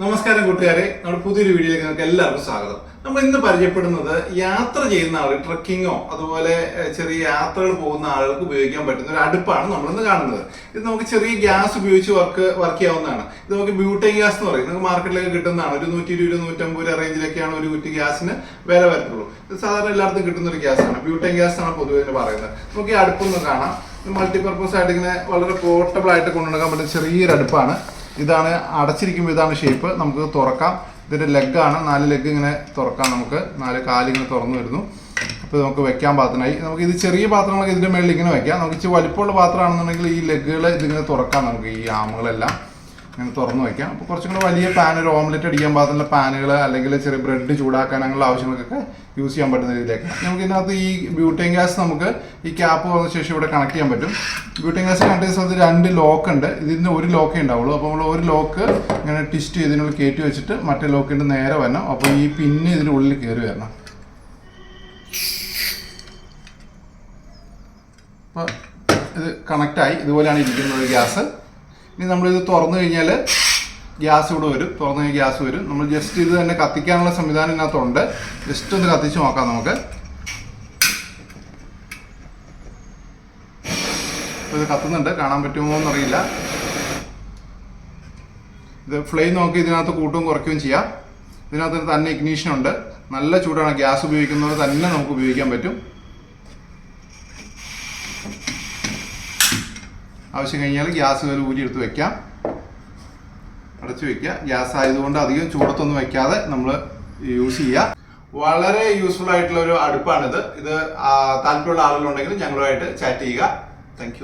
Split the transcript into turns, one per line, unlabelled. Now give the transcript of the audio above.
നമസ്കാരം കൂട്ടുകാരെ. നമ്മുടെ പുതിയൊരു വീഡിയോയിലേക്ക് നിങ്ങൾക്ക് എല്ലാവർക്കും സ്വാഗതം. നമ്മൾ ഇന്ന് പരിചയപ്പെടുന്നത് യാത്ര ചെയ്യുന്ന ആൾ ട്രക്കിങ്ങോ അതുപോലെ ചെറിയ യാത്രകൾ പോകുന്ന ആളുകൾക്ക് ഉപയോഗിക്കാൻ പറ്റുന്ന ഒരു അടുപ്പാണ് നമ്മൾ ഇന്ന് കാണുന്നത്. ഇത് നമുക്ക് ചെറിയ ഗ്യാസ് ഉപയോഗിച്ച് വർക്ക് വർക്ക് ചെയ്യാവുന്നതാണ്. ഇത് നമുക്ക് ബ്യൂട്ടൈൻ ഗ്യാസ് എന്ന് പറയും. നമുക്ക് മാർക്കറ്റിലൊക്കെ കിട്ടുന്നതാണ്. ഒരു നൂറ്റി ഇരുപത് നൂറ്റമ്പത് രൂപ റേഞ്ചിലൊക്കെയാണ് ഒരു കുറ്റി ഗ്യാസിന് വില വരത്തുള്ളൂ. ഇത് സാധാരണ എല്ലായിടത്തും കിട്ടുന്ന ഒരു ഗ്യാസാണ്. ബ്യൂട്ടൈൻ ഗ്യാസ് ആണ് പൊതുവെ പറയുന്നത്. നമുക്ക് ഈ അടുപ്പൊന്ന് കാണാം. മൾട്ടിപർപ്പസ് ആയിട്ട് ഇങ്ങനെ വളരെ പോർട്ടബിൾ ആയിട്ട് കൊണ്ടുനടക്കാൻ പറ്റുന്ന ചെറിയൊരു അടുപ്പാണ്. ഇതാണ് അടച്ചിരിക്കുമ്പോൾ ഇതാണ് ഷേപ്പ് നമുക്ക് തുറക്കാം. ഇതിന്റെ ലെഗാണ് നാല് ലെഗ് ഇങ്ങനെ തുറക്കാം നമുക്ക്. നാല് കാലിങ്ങനെ തുറന്നു വരുന്നു. അപ്പോൾ നമുക്ക് വെക്കാൻ പാത്രമായി നമുക്ക് ഇത് ചെറിയ പാത്രങ്ങളൊക്കെ ഇതിന്റെ മേളിൽ ഇങ്ങനെ വെക്കാം. നമുക്ക് ഇച്ചിരി വലിപ്പമുള്ള പാത്രമാണെന്നുണ്ടെങ്കിൽ ഈ ലെഗുകൾ ഇതിങ്ങനെ തുറക്കാം നമുക്ക് ഈ ആമുകളെല്ലാം ഇങ്ങനെ തുറന്നു വയ്ക്കാം. അപ്പോൾ കുറച്ചും കൂടെ വലിയ പാൻ ഒരു ഓംലെറ്റ് അടിക്കാൻ പാകത്തിലുള്ള പാനുകൾ അല്ലെങ്കിൽ ചെറിയ ബ്രെഡ് ചൂടാക്കാൻ അങ്ങനെയുള്ള ആവശ്യങ്ങൾക്കൊക്കെ യൂസ് ചെയ്യാൻ പറ്റുന്ന രീതിയിലേക്ക്. നമുക്ക് ഇതിനകത്ത് ഈ ബ്യൂട്ടൈൻ ഗ്യാസ് നമുക്ക് ഈ ക്യാപ്പ് വന്ന ശേഷം ഇവിടെ കണക്ട് ചെയ്യാൻ പറ്റും. ബ്യൂട്ടൈൻ ഗ്യാസ് കണക്ട് ചെയ്യുന്ന സ്ഥലത്ത് രണ്ട് ലോക്ക് ഉണ്ട്. ഇതിന് ഒരു ലോക്കേ ഉണ്ടാവുള്ളൂ. അപ്പോൾ നമ്മൾ ഒരു ലോക്ക് ഇങ്ങനെ ട്വിസ്റ്റ് ചെയ്തതിനുള്ളിൽ കയറ്റി വെച്ചിട്ട് മറ്റേ ലോക്കിന്റെ നേരെ വരണം. അപ്പോൾ ഈ പിന്ന് ഇതിന്റെ ഉള്ളിൽ കയറി വരണം. അപ്പോൾ ഇത് കണക്റ്റായി ഇതുപോലെയാണ് ഇരിക്കുന്നത് ഗ്യാസ്. ഇനി നമ്മളിത് തുറന്നു കഴിഞ്ഞാൽ ഗ്യാസ് ഇവിടെ വരും. തുറന്നു കഴിഞ്ഞാൽ ഗ്യാസ് വരും. നമ്മൾ ജസ്റ്റ് ഇത് തന്നെ കത്തിക്കാനുള്ള സംവിധാനം ഇതിനകത്തുണ്ട്. ജസ്റ്റ് ഒന്ന് കത്തിച്ച് നോക്കാം നമുക്ക്. ഇത് കത്തുന്നുണ്ട്. കാണാൻ പറ്റുമോ എന്നറിയില്ല. ഇത് ഫ്ലെയിം നോക്കി ഇതിനകത്ത് കൂട്ടും കുറയ്ക്കുകയും ചെയ്യാം. ഇതിനകത്ത് തന്നെ ഇഗ്നീഷൻ ഉണ്ട്. നല്ല ചൂടാണ്. ഗ്യാസ് ഉപയോഗിക്കുന്നത് തന്നെ നമുക്ക് ഉപയോഗിക്കാൻ പറ്റും. ആവശ്യം കഴിഞ്ഞാൽ ഗ്യാസ് വേറെ ഊരി എടുത്ത് വെക്കാം. അടച്ചു വെക്കുക. ഗ്യാസ് ആയതുകൊണ്ട് അധികം ചൂടത്തൊന്നും വെക്കാതെ നമ്മൾ യൂസ് ചെയ്യുക. വളരെ യൂസ്ഫുൾ ആയിട്ടുള്ള ഒരു അടുപ്പാണിത്. ഇത് താല്പര്യമുള്ള ആളുകളുണ്ടെങ്കിൽ ഞങ്ങളുമായിട്ട് ചാറ്റ് ചെയ്യുക. താങ്ക്